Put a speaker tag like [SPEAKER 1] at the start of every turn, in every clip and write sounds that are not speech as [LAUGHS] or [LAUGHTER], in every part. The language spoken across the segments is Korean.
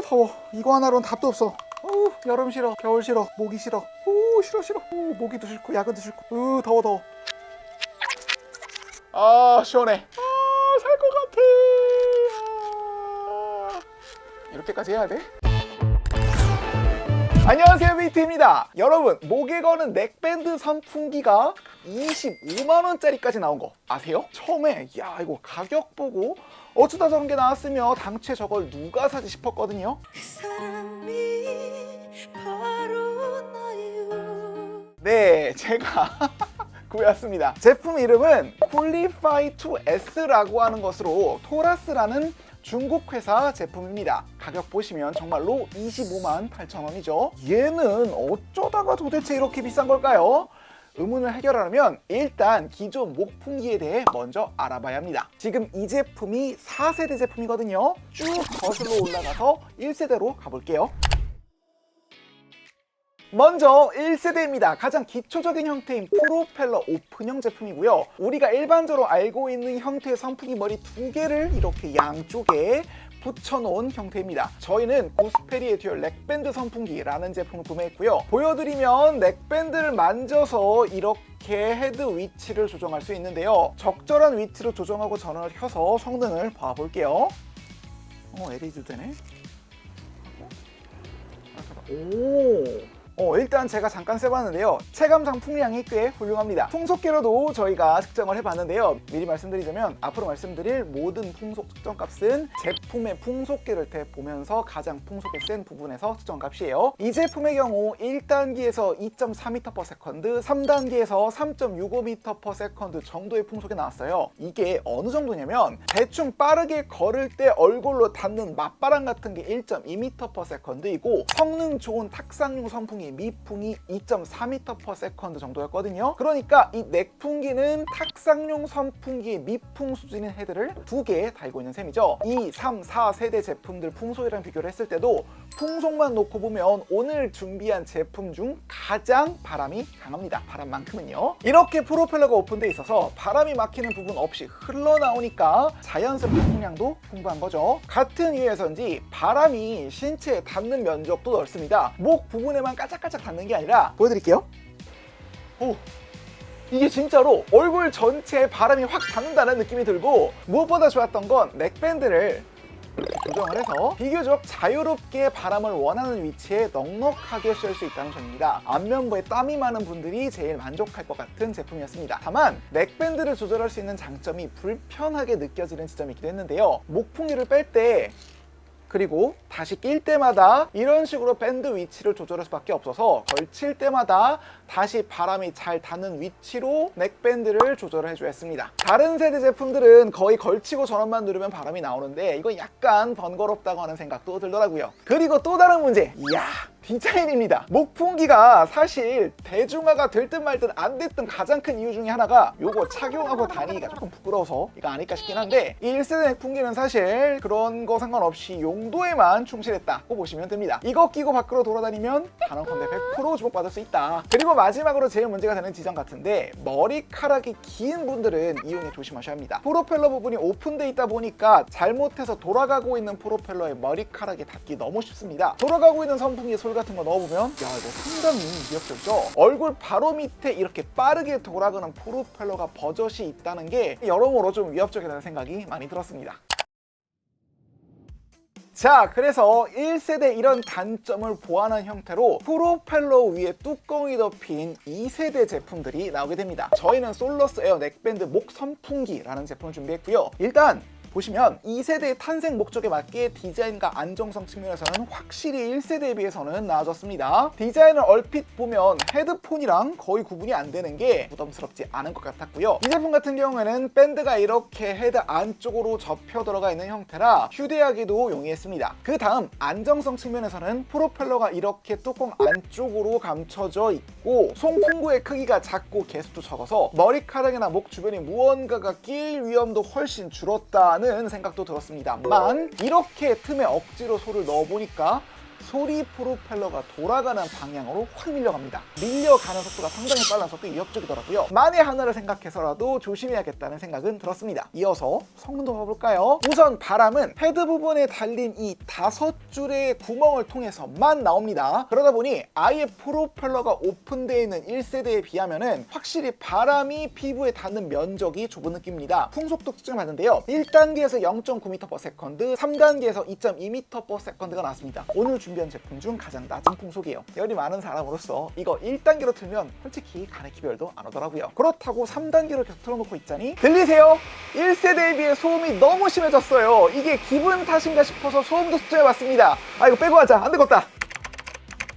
[SPEAKER 1] 어 더워. 이거 하나로는 답도 없어. 어 여름 싫어. 겨울 싫어. 모기 싫어. 오 싫어 싫어. 오 모기도 싫고 야근도 싫고. 으 더워 더워. 아 시원해. 아 살 것 같아. 아, 이렇게까지 해야 돼? 안녕하세요 비트입니다. 여러분 목에 거는 넥밴드 선풍기가 25만원짜리까지 나온 거 아세요? 처음에 야 이거 가격 보고 어쩌다 저런 게 나왔으며 당최 저걸 누가 사지 싶었거든요
[SPEAKER 2] 사람이 바로 나요
[SPEAKER 1] 네 제가 [LAUGHS] 구해왔습니다 제품 이름은 쿨리파이 2S라고 하는 것으로 토라스라는 중국 회사 제품입니다. 가격 보시면 정말로 25만 8천 원이죠. 얘는 어쩌다가 도대체 이렇게 비싼 걸까요? 의문을 해결하려면 일단 기존 목풍기에 대해 먼저 알아봐야 합니다. 지금 이 제품이 4세대 제품이거든요. 쭉 거슬러 올라가서 1세대로 가볼게요. 먼저 1세대입니다. 가장 기초적인 형태인 프로펠러 오픈형 제품이고요. 우리가 일반적으로 알고 있는 형태의 선풍기 머리 두 개를 이렇게 양쪽에 붙여놓은 형태입니다. 저희는 구스페리의 듀얼 넥밴드 선풍기라는 제품을 구매했고요. 보여드리면 넥밴드를 만져서 이렇게 헤드 위치를 조정할 수 있는데요. 적절한 위치로 조정하고 전원을 켜서 성능을 봐볼게요. 어, LED도 되네. 오. 어, 일단 제가 잠깐 써봤는데요. 체감상 풍량이 꽤 훌륭합니다. 풍속계로도 저희가 측정을 해봤는데요. 미리 말씀드리자면 앞으로 말씀드릴 모든 풍속 측정 값은 제품의 풍속계를 대 보면서 가장 풍속이 센 부분에서 측정 값이에요. 이 제품의 경우 1단계에서 2.4m/s, 3단계에서 3.65m/s 정도의 풍속이 나왔어요. 이게 어느 정도냐면 대충 빠르게 걸을 때 얼굴로 닿는 맞바람 같은 게 1.2m/s이고 성능 좋은 탁상용 선풍 기 미풍이 2.4m/s 정도였거든요. 그러니까 이 넥풍기는 탁상용 선풍기의 미풍 수준인 헤드를 두 개 달고 있는 셈이죠. 2, 3, 4 세대 제품들 풍속이랑 비교를 했을 때도 풍속만 놓고 보면 오늘 준비한 제품 중 가장 바람이 강합니다. 바람만큼은요. 이렇게 프로펠러가 오픈돼 있어서 바람이 막히는 부분 없이 흘러나오니까 자연스럽게 풍량도 풍부한 거죠. 같은 이유에서인지 바람이 신체에 닿는 면적도 넓습니다. 목 부분에만 까짝까짝 닿는 게 아니라 보여드릴게요. 오, 이게 진짜로 얼굴 전체에 바람이 확 닿는다는 느낌이 들고 무엇보다 좋았던 건 넥밴드를 조정을 해서 비교적 자유롭게 바람을 원하는 위치에 넉넉하게 쉴 수 있다는 점입니다. 안면부에 땀이 많은 분들이 제일 만족할 것 같은 제품이었습니다. 다만 넥밴드를 조절할 수 있는 장점이 불편하게 느껴지는 지점이 있기도 했는데요. 목풍기를 뺄때 그리고 다시 낄 때마다 이런 식으로 밴드 위치를 조절할 수밖에 없어서 걸칠 때마다 다시 바람이 잘 닿는 위치로 넥밴드를 조절을 해줘야 했습니다. 다른 세대 제품들은 거의 걸치고 전원만 누르면 바람이 나오는데 이거 약간 번거롭다고 하는 생각도 들더라고요. 그리고 또 다른 문제. 이야. 디자인입니다. 목풍기가 사실 대중화가 될 듯말듯안 됐던 가장 큰 이유 중에 하나가 요거 착용하고 다니기가 조금 부끄러워서 이거 아닐까 싶긴 한데 이 1세대 맥풍기는 사실 그런 거 상관없이 용도에만 충실했다고 보시면 됩니다. 이거 끼고 밖으로 돌아다니면 단언컨대 100% 주목받을 수 있다. 그리고 마지막으로 제일 문제가 되는 지점 같은데 머리카락이 긴 분들은 이용에 조심하셔야 합니다. 프로펠러 부분이 오픈돼 있다 보니까 잘못해서 돌아가고 있는 프로펠러에 머리카락이 닿기 너무 쉽습니다. 돌아가고 있는 선풍기에 솔 같은 거 넣어보면 야 이거 상당히 위협적이죠? 얼굴 바로 밑에 이렇게 빠르게 돌아가는 프로펠러가 버젓이 있다는 게 여러모로 좀 위협적이라는 생각이 많이 들었습니다. 자 그래서 1세대 이런 단점을 보완한 형태로 프로펠러 위에 뚜껑이 덮인 2세대 제품들이 나오게 됩니다. 저희는 솔러스 에어 넥밴드 목 선풍기라는 제품을 준비했고요. 일단 보시면 2세대의 탄생 목적에 맞게 디자인과 안정성 측면에서는 확실히 1세대에 비해서는 나아졌습니다. 디자인을 얼핏 보면 헤드폰이랑 거의 구분이 안 되는 게 부담스럽지 않은 것 같았고요. 이 제품 같은 경우에는 밴드가 이렇게 헤드 안쪽으로 접혀 들어가 있는 형태라 휴대하기도 용이했습니다. 그 다음 안정성 측면에서는 프로펠러가 이렇게 뚜껑 안쪽으로 감춰져 있고 송풍구의 크기가 작고 개수도 적어서 머리카락이나 목 주변에 무언가가 끼일 위험도 훨씬 줄었다. 라는 생각도 들었습니다만 이렇게 틈에 억지로 소를 넣어보니까 소리 프로펠러가 돌아가는 방향으로 확 밀려갑니다. 밀려가는 속도가 상당히 빨라서 꽤 위협적이더라고요. 만에 하나를 생각해서라도 조심해야겠다는 생각은 들었습니다. 이어서 성능도 봐볼까요? 우선 바람은 헤드 부분에 달린 이 다섯 줄의 구멍을 통해서만 나옵니다. 그러다 보니 아예 프로펠러가 오픈되어 있는 1세대에 비하면은 확실히 바람이 피부에 닿는 면적이 좁은 느낌입니다. 풍속도 측정을 받는데요. 1단계에서 0.9m/s, 3단계에서 2.2m/s가 나왔습니다. 오늘 준비한 제품 중 가장 낮은 풍속이에요. 열이 많은 사람으로서 이거 1단계로 틀면 솔직히 간의 기별도 안 오더라고요. 그렇다고 3단계로 계속 틀어놓고 있자니 들리세요? 1세대에 비해 소음이 너무 심해졌어요. 이게 기분 탓인가 싶어서 소음도 측정해봤습니다. 아 이거 빼고 하자. 안 되겠다.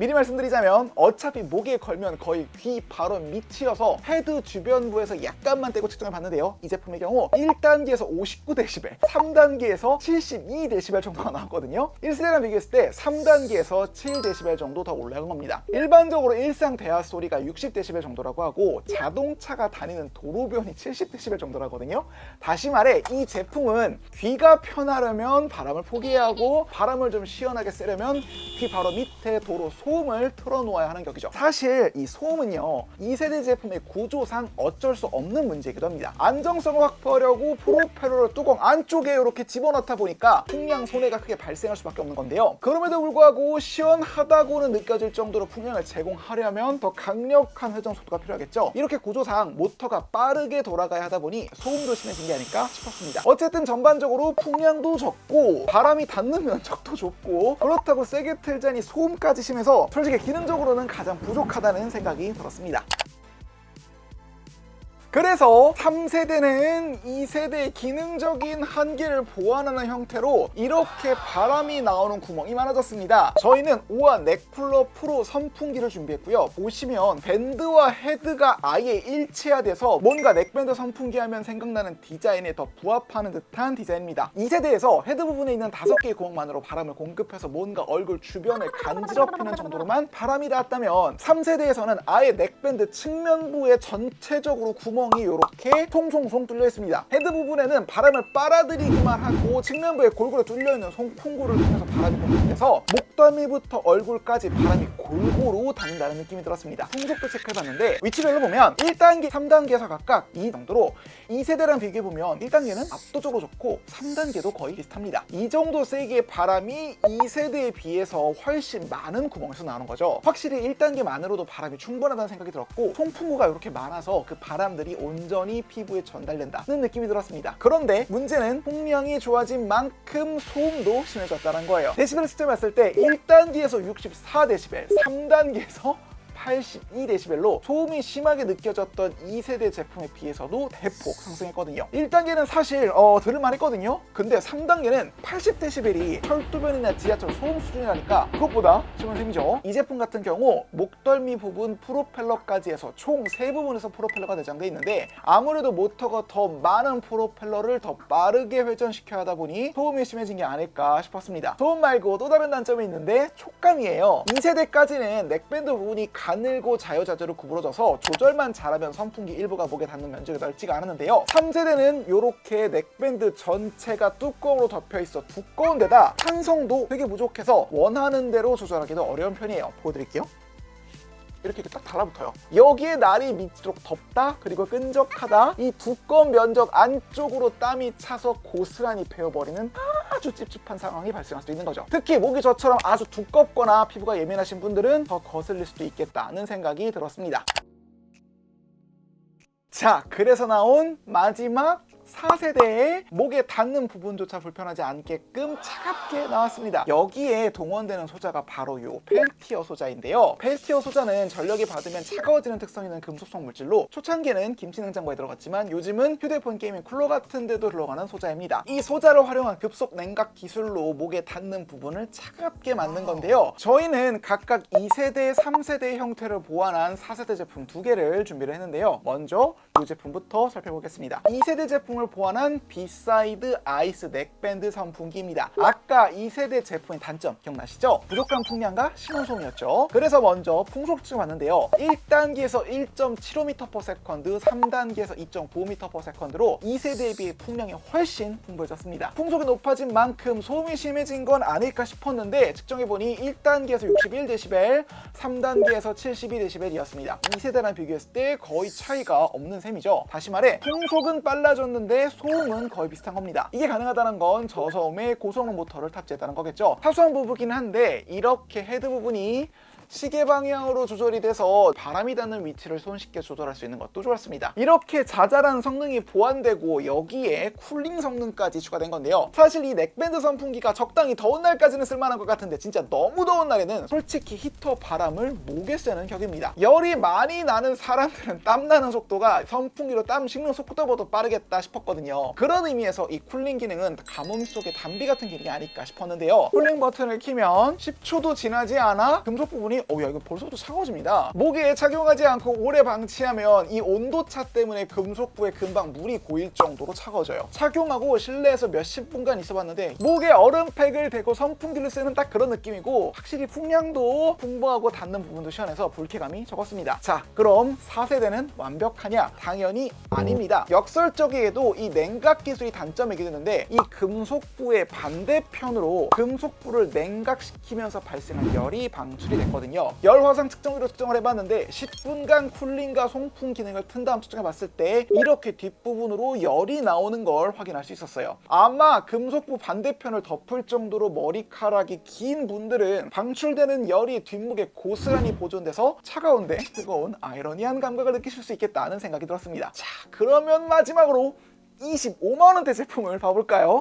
[SPEAKER 1] 미리 말씀드리자면 어차피 목에 걸면 거의 귀 바로 밑이어서 헤드 주변부에서 약간만 떼고 측정을 받는데요. 이 제품의 경우 1단계에서 59dB, 3단계에서 72dB 정도가 나왔거든요. 1세대랑 비교했을 때 3단계에서 7dB 정도 더 올라간 겁니다. 일반적으로 일상 대화 소리가 60dB 정도라고 하고 자동차가 다니는 도로변이 70dB 정도라거든요. 다시 말해 이 제품은 귀가 편하려면 바람을 포기해야 하고 바람을 좀 시원하게 쐬려면 귀 바로 밑에 도로 소 음을 틀어놓아야 하는 격이죠. 사실 이 소음은요 2세대 제품의 구조상 어쩔 수 없는 문제이기도 합니다. 안정성을 확보하려고 프로펠러를 뚜껑 안쪽에 이렇게 집어넣다 보니까 풍량 손해가 크게 발생할 수밖에 없는 건데요. 그럼에도 불구하고 시원하다고는 느껴질 정도로 풍량을 제공하려면 더 강력한 회전 속도가 필요하겠죠. 이렇게 구조상 모터가 빠르게 돌아가야 하다 보니 소음도 심해진 게 아닐까 싶었습니다. 어쨌든 전반적으로 풍량도 적고 바람이 닿는 면적도 [LAUGHS] 좁고 그렇다고 세게 틀자니 소음까지 심해서 솔직히 기능적으로는 가장 부족하다는 생각이 들었습니다. 그래서 3세대는 2세대의 기능적인 한계를 보완하는 형태로 이렇게 바람이 나오는 구멍이 많아졌습니다. 저희는 오아 넥쿨러 프로 선풍기를 준비했고요. 보시면 밴드와 헤드가 아예 일체화돼서 뭔가 넥밴드 선풍기 하면 생각나는 디자인에 더 부합하는 듯한 디자인입니다. 2세대에서 헤드 부분에 있는 다섯 개의 구멍만으로 바람을 공급해서 뭔가 얼굴 주변을 간지럽히는 정도로만 바람이 닿았다면 3세대에서는 아예 넥밴드 측면부에 전체적으로 구멍 이 이렇게 통송송 뚫려 있습니다. 헤드 부분에는 바람을 빨아들이기만 하고 측면부에 골고루 뚫려 있는 송풍구를 통해서 바람이 공급돼서 목덜미부터 얼굴까지 바람이 골고루 닿는다는 느낌이 들었습니다. 풍속도 체크해봤는데 위치별로 보면 1단계, 3단계에서 각각 이 정도로 2세대랑 비교해보면 1단계는 압도적으로 좋고 3단계도 거의 비슷합니다. 이 정도 세기의 바람이 2세대에 비해서 훨씬 많은 구멍에서 나오는 거죠. 확실히 1단계만으로도 바람이 충분하다는 생각이 들었고 송풍구가 이렇게 많아서 그 바람들이 온전히 피부에 전달된다는 느낌이 들었습니다. 그런데 문제는 풍량이 좋아진 만큼 소음도 심해졌다는 거예요. 데시벨 측정했을 때 1단계에서 64데시벨, 3단계에서 82dB로 소음이 심하게 느껴졌던 2세대 제품에 비해서도 대폭 상승했거든요. 1단계는 사실 어, 들을만 했거든요. 근데 3단계는 80dB이 철도변이나 지하철 소음 수준이라니까 그것보다 심한 셈이죠. 이 제품 같은 경우 목덜미 부분 프로펠러까지 해서 총세 부분에서 프로펠러가 내장돼 있는데 아무래도 모터가 더 많은 프로펠러를 더 빠르게 회전시켜야 하다 보니 소음이 심해진 게 아닐까 싶었습니다. 소음 말고 또 다른 단점이 있는데 촉감이에요. 2세대까지는 넥밴드 부분이 가 늘고 자유자재로 구부러져서 조절만 잘하면 선풍기 일부가 목에 닿는 면적이 넓지가 않았는데요. 3세대는 이렇게 넥밴드 전체가 뚜껑으로 덮여 있어 두꺼운 데다 탄성도 되게 부족해서 원하는 대로 조절하기도 어려운 편이에요. 보여드릴게요. 이렇게 딱 달라붙어요. 여기에 날이 미치도록 덥다 그리고 끈적하다 이 두꺼운 면적 안쪽으로 땀이 차서 고스란히 베어버리는 아주 찝찝한 상황이 발생할 수도 있는 거죠. 특히 목이 저처럼 아주 두껍거나 피부가 예민하신 분들은 더 거슬릴 수도 있겠다는 생각이 들었습니다. 자, 그래서 나온 마지막 4세대의 목에 닿는 부분조차 불편하지 않게끔 차갑게 나왔습니다. 여기에 동원되는 소자가 바로 요 펠티어 소자인데요. 펠티어 소자는 전력이 받으면 차가워지는 특성 있는 금속성 물질로 초창기에는 김치 냉장고에 들어갔지만 요즘은 휴대폰 게이밍 쿨러 같은 데도 들어가는 소자입니다. 이 소자를 활용한 급속 냉각 기술로 목에 닿는 부분을 차갑게 만든 건데요. 저희는 각각 2세대, 3세대 형태를 보완한 4세대 제품 두 개를 준비를 했는데요. 먼저 이 제품부터 살펴보겠습니다. 2세대 제품은 제품을 보완한 비사이드 아이스 넥밴드 선풍기입니다. 아까 2세대 제품의 단점 기억나시죠? 부족한 풍량과 신호소음이었죠. 그래서 먼저 풍속 측봤는데요 1단계에서 1.75m/s, 3단계에서 2.95m/s로 2세대에 비해 풍량이 훨씬 풍부해졌습니다. 풍속이 높아진 만큼 소음이 심해진 건 아닐까 싶었는데 측정해보니 1단계에서 61dB, 3단계에서 72dB이었습니다. 2세대랑 비교했을 때 거의 차이가 없는 셈이죠. 다시 말해 풍속은 빨라졌는데 소음은 거의 비슷한 겁니다. 이게 가능하다는 건 저소음의 고성능 모터를 탑재했다는 거겠죠. 사소한 부분이긴 한데 이렇게 헤드 부분이 시계 방향으로 조절이 돼서 바람이 닿는 위치를 손쉽게 조절할 수 있는 것도 좋았습니다. 이렇게 자잘한 성능이 보완되고 여기에 쿨링 성능까지 추가된 건데요. 사실 이 넥밴드 선풍기가 적당히 더운 날까지는 쓸만한 것 같은데 진짜 너무 더운 날에는 솔직히 히터 바람을 목에 쐬는 격입니다. 열이 많이 나는 사람들은 땀 나는 속도가 선풍기로 땀 식는 속도보다 빠르겠다 싶었거든요. 그런 의미에서 이 쿨링 기능은 가뭄 속의 담비 같은 기능이 아닐까 싶었는데요. 쿨링 버튼을 키면 10초도 지나지 않아 금속 부분이 어야 이거 벌써부터 차가워집니다. 목에 착용하지 않고 오래 방치하면 이 온도차 때문에 금속부에 금방 물이 고일 정도로 차가워져요. 착용하고 실내에서 몇십 분간 있어봤는데 목에 얼음팩을 대고 선풍기를 쓰는 딱 그런 느낌이고 확실히 풍량도 풍부하고 닿는 부분도 시원해서 불쾌감이 적었습니다. 자 그럼 4세대는 완벽하냐? 당연히 아닙니다. 역설적이게도 이 냉각 기술이 단점이게 되는데 이 금속부의 반대편으로 금속부를 냉각시키면서 발생한 열이 방출이 됐거든요. 열 화상 측정기로 측정을 해봤는데 10분간 쿨링과 송풍 기능을 튼 다음 측정해봤을 때 이렇게 뒷부분으로 열이 나오는 걸 확인할 수 있었어요. 아마 금속부 반대편을 덮을 정도로 머리카락이 긴 분들은 방출되는 열이 뒷목에 고스란히 보존돼서 차가운데 뜨거운 아이러니한 감각을 느끼실 수 있겠다는 생각이 들었습니다. 자, 그러면 마지막으로 25만원대 제품을 봐볼까요?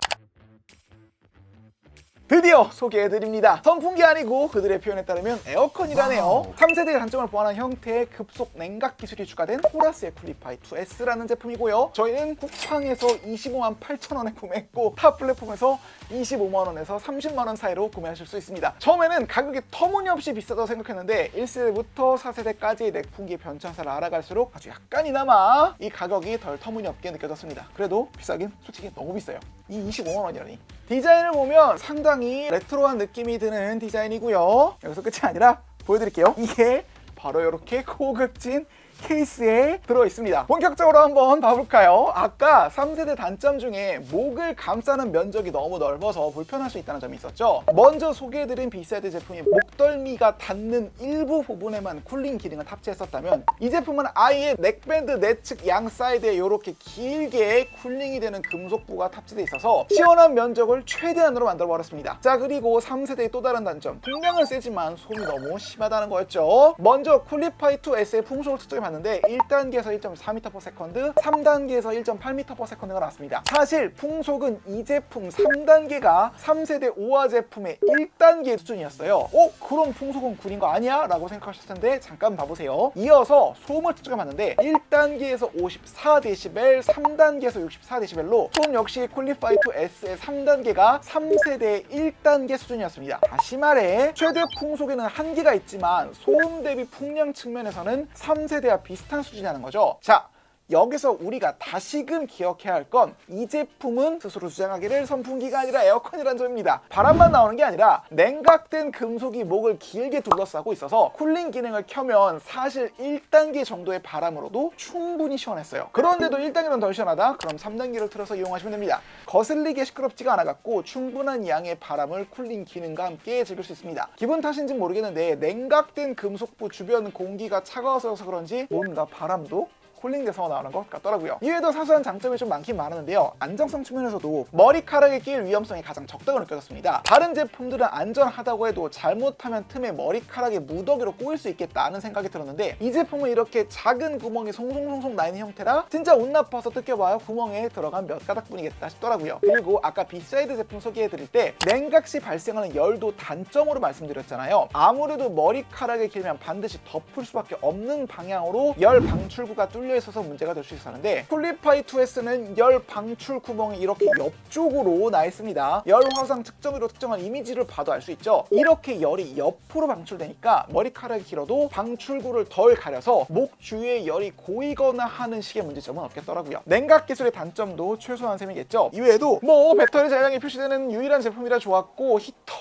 [SPEAKER 1] 드디어 소개해드립니다. 선풍기 아니고 그들의 표현에 따르면 에어컨이라네요. 3세대의 단점을 보완한 형태의 급속 냉각 기술이 추가된 호라스의 쿨리파이 2S라는 제품이고요. 저희는 쿠팡에서 25만 8천 원에 구매했고 타 플랫폼에서 25만 원에서 30만 원 사이로 구매하실 수 있습니다. 처음에는 가격이 터무니없이 비싸다고 생각했는데 1세대부터 4세대까지 냉풍기의 변천사를 알아갈수록 아주 약간이나마 이 가격이 덜 터무니없게 느껴졌습니다. 그래도 비싸긴 솔직히 너무 비싸요. 이 25만 원이라니. 디자인을 보면 상당히 레트로한 느낌이 드는 디자인이고요. 여기서 끝이 아니라 보여드릴게요. 이게 바로 이렇게 [LAUGHS] 고급진 케이스에 들어있습니다. 본격적으로 한번 봐볼까요? 아까 3세대 단점 중에 목을 감싸는 면적이 너무 넓어서 불편할 수 있다는 점이 있었죠. 먼저 소개해드린 비사이드 제품이 목덜미가 닿는 일부 부분에만 쿨링 기능을 탑재했었다면 이 제품은 아예 넥밴드 내측 양 사이드에 이렇게 길게 쿨링이 되는 금속부가 탑재되어 있어서 시원한 면적을 최대한으로 만들어 버렸습니다. 자 그리고 3세대의 또 다른 단점 풍량은 세지만 소음이 너무 심하다는 거였죠. 먼저 쿨리파이 2S의 풍속을 측정해 봤는데 1단계에서 1.4m/s, 3단계에서 1.8m/s가 나왔습니다. 사실 풍속은 이 제품 3단계가 3세대 5화 제품의 1단계 수준이었어요. 어? 그럼 풍속은 구린 거 아니야? 라고 생각하셨을 텐데 잠깐 봐보세요. 이어서 소음을 측정해 봤는데 1단계에서 54dB, 3단계에서 64dB로 소음 역시 쿨리파이 2S의 3단계가 3세대의 1단계 수준이었습니다. 다시 말해 최대 풍속에는 한계가 있지만 소음 대비 풍량 측면에서는 3세대와 비슷한 수준이라는 거죠. 자, 여기서 우리가 다시금 기억해야 할 건 이 제품은 스스로 주장하기를 선풍기가 아니라 에어컨이라는 점입니다. 바람만 나오는 게 아니라 냉각된 금속이 목을 길게 둘러싸고 있어서 쿨링 기능을 켜면 사실 1단계 정도의 바람으로도 충분히 시원했어요. 그런데도 1단계는 덜 시원하다? 그럼 3단계를 틀어서 이용하시면 됩니다. 거슬리게 시끄럽지가 않아갖고 충분한 양의 바람을 쿨링 기능과 함께 즐길 수 있습니다. 기분 탓인지 모르겠는데 냉각된 금속부 주변 공기가 차가워서 그런지 뭔가 바람도 콜링돼서 나오는 것 같더라고요. 이외에도 사소한 장점이 좀 많긴 많았는데요. 안정성 측면에서도 머리카락에 끼일 위험성이 가장 적다고 느껴졌습니다. 다른 제품들은 안전하다고 해도 잘못하면 틈에 머리카락이 무더기로 꼬일 수 있겠다는 생각이 들었는데 이 제품은 이렇게 작은 구멍이 송송송송 나 있는 형태라 진짜 운 나빠서 뜯겨봐야 구멍에 들어간 몇 가닥뿐이겠다 싶더라고요. 그리고 아까 비사이드 제품 소개해드릴 때 냉각 시 발생하는 열도 단점으로 말씀드렸잖아요. 아무래도 머리카락에 길면 반드시 덮을 수밖에 없는 방향으로 열 방출구가 뚫려 뚫려 있어서 문제가 될 수 있었는데 쿨리파이 2S는 열 방출 구멍이 이렇게 옆쪽으로 나 있습니다. 열 화상 측정기로 특정한 이미지를 봐도 알 수 있죠. 이렇게 열이 옆으로 방출되니까 머리카락이 길어도 방출구를 덜 가려서 목 주위에 열이 고이거나 하는 식의 문제점은 없겠더라고요. 냉각 기술의 단점도 최소한 셈이겠죠. 이외에도 뭐 배터리 잔량이 표시되는 유일한 제품이라 좋았고 히터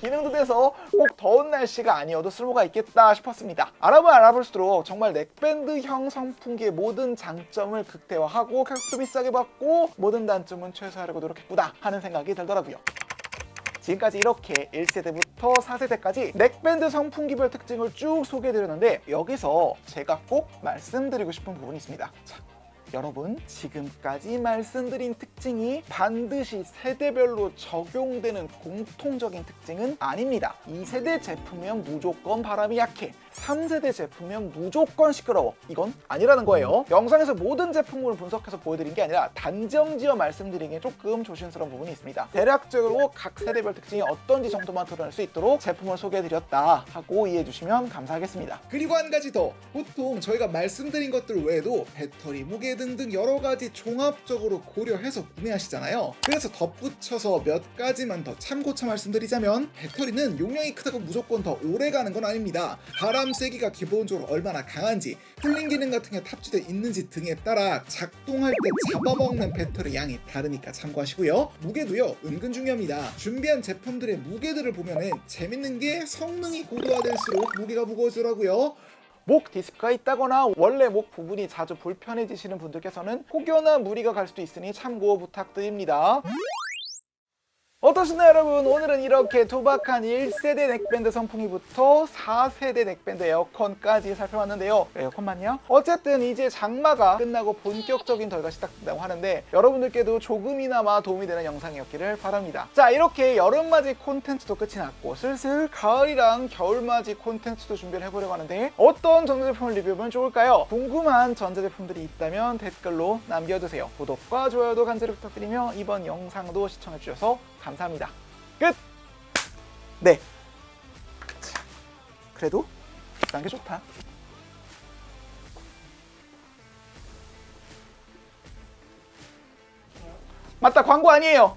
[SPEAKER 1] 기능도 돼서 꼭 더운 날씨가 아니어도 쓸모가 있겠다 싶었습니다. 알아보면 알아볼수록 정말 넥밴드형 선풍기의 모든 장점을 극대화하고 가격도 비싸게 받고 모든 단점은 최소화하려고 노력했구나 하는 생각이 들더라고요. 지금까지 이렇게 1세대부터 4세대까지 넥밴드 선풍기별 특징을 쭉 소개해드렸는데 여기서 제가 꼭 말씀드리고 싶은 부분이 있습니다. 자, 여러분 지금까지 말씀드린 특징이 반드시 세대별로 적용되는 공통적인 특징은 아닙니다. 2세대 제품이면 무조건 바람이 약해. 3세대 제품이면 무조건 시끄러워. 이건 아니라는 거예요. 영상에서 모든 제품을 분석해서 보여드린 게 아니라 단정지어 말씀드리기에 조금 조심스러운 부분이 있습니다. 대략적으로 각 세대별 특징이 어떤지 정도만 드러낼 수 있도록 제품을 소개해드렸다 하고 이해해 주시면 감사하겠습니다.
[SPEAKER 3] 그리고 한 가지 더 보통 저희가 말씀드린 것들 외에도 배터리 무게 등등 여러 가지 종합적으로 고려해서 구매하시잖아요 그래서 덧붙여서 몇 가지만 더 참고차 말씀드리자면 배터리는 용량이 크다고 무조건 더 오래 가는 건 아닙니다 바람 세기가 기본적으로 얼마나 강한지 쿨링 기능 같은 게 탑재되어 있는지 등에 따라 작동할 때 잡아먹는 배터리 양이 다르니까 참고하시고요. 무게도요 은근 중요합니다. 준비한 제품들의 무게들을 보면은 재밌는 게 성능이 고도화될수록 무게가 무거워지더라고요.
[SPEAKER 1] 목 디스크가 있다거나 원래 목 부분이 자주 불편해지시는 분들께서는 혹여나 무리가 갈 수도 있으니 참고 부탁드립니다. 어떠신가요 여러분? 오늘은 이렇게 투박한 1세대 넥밴드 선풍기부터 4세대 넥밴드 에어컨까지 살펴봤는데요. 에어컨만요? 어쨌든 이제 장마가 끝나고 본격적인 덜가 시작된다고 하는데 여러분들께도 조금이나마 도움이 되는 영상이었기를 바랍니다. 자 이렇게 여름맞이 콘텐츠도 끝이 났고 슬슬 가을이랑 겨울맞이 콘텐츠도 준비를 해보려고 하는데 어떤 전자제품을 리뷰하면 좋을까요? 궁금한 전자제품들이 있다면 댓글로 남겨주세요. 구독과 좋아요도 간절히 부탁드리며 이번 영상도 시청해주셔서 감사합니다. 끝! 네. 그래도 비싼 게 좋다. 맞다, 광고 아니에요.